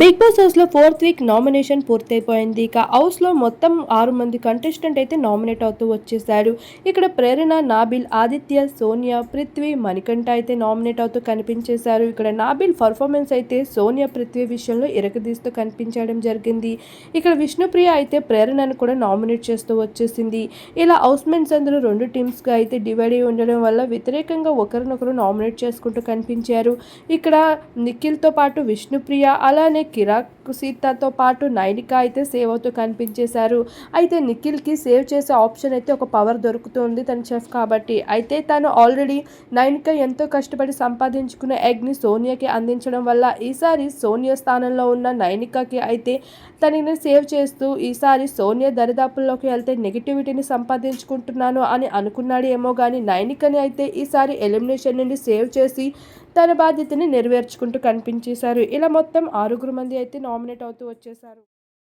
Big boss హౌస్లో fourth week nomination పూర్తయిపోయింది. ఇక హౌస్లో మొత్తం ఆరు మంది కంటెస్టెంట్ అయితే నామినేట్ అవుతూ వచ్చేసారు ఇక్కడ ప్రేరణ నాబిల్ ఆదిత్య సోనియా పృథ్వీ మణికంఠ అయితే నామినేట్ అవుతూ కనిపించేశారు. ఇక్కడ నాబిల్ పర్ఫార్మెన్స్ అయితే సోనియా పృథ్వీ విషయంలో ఇరకదీస్తూ కనిపించడం జరిగింది. ఇక్కడ విష్ణుప్రియ అయితే ప్రేరణను కూడా నామినేట్ చేస్తూ వచ్చేసింది. ఇలా హౌస్మెంట్స్ అందరూ రెండు టీమ్స్గా అయితే డివైడ్ అయి ఉండడం వల్ల వ్యతిరేకంగా ఒకరినొకరు నామినేట్ చేసుకుంటూ కనిపించారు. ఇక్కడ నిఖిల్తో పాటు విష్ణుప్రియ అలానే కిరాక్ సీతతో పాటు నైనిక అయితే సేవ్ అవుతూ కనిపించేశారు. అయితే నిఖిల్కి సేవ్ చేసే ఆప్షన్ అయితే ఒక పవర్ దొరుకుతుంది తన చెఫ్ కాబట్టి. అయితే తను ఆల్రెడీ నైనిక ఎంతో కష్టపడి సంపాదించుకున్న ఎగ్ని సోనియాకి అందించడం వల్ల ఈసారి సోనియా స్థానంలో ఉన్న నైనికకి అయితే తనని సేవ్ చేస్తూ ఈసారి సోనియా దరిదాపుల్లోకి వెళ్తే నెగిటివిటీని సంపాదించుకుంటున్నాను అని అనుకున్నాడు ఏమో కానీ నైనికని అయితే ఈసారి ఎలిమినేషన్ నుండి సేవ్ చేసి తన బాధ్యతని నెరవేర్చుకుంటూ కనిపించేశారు. ఇలా మొత్తం ఆరుగురు మంది అయితే నామినేట్ అవుతూ వచ్చేసారు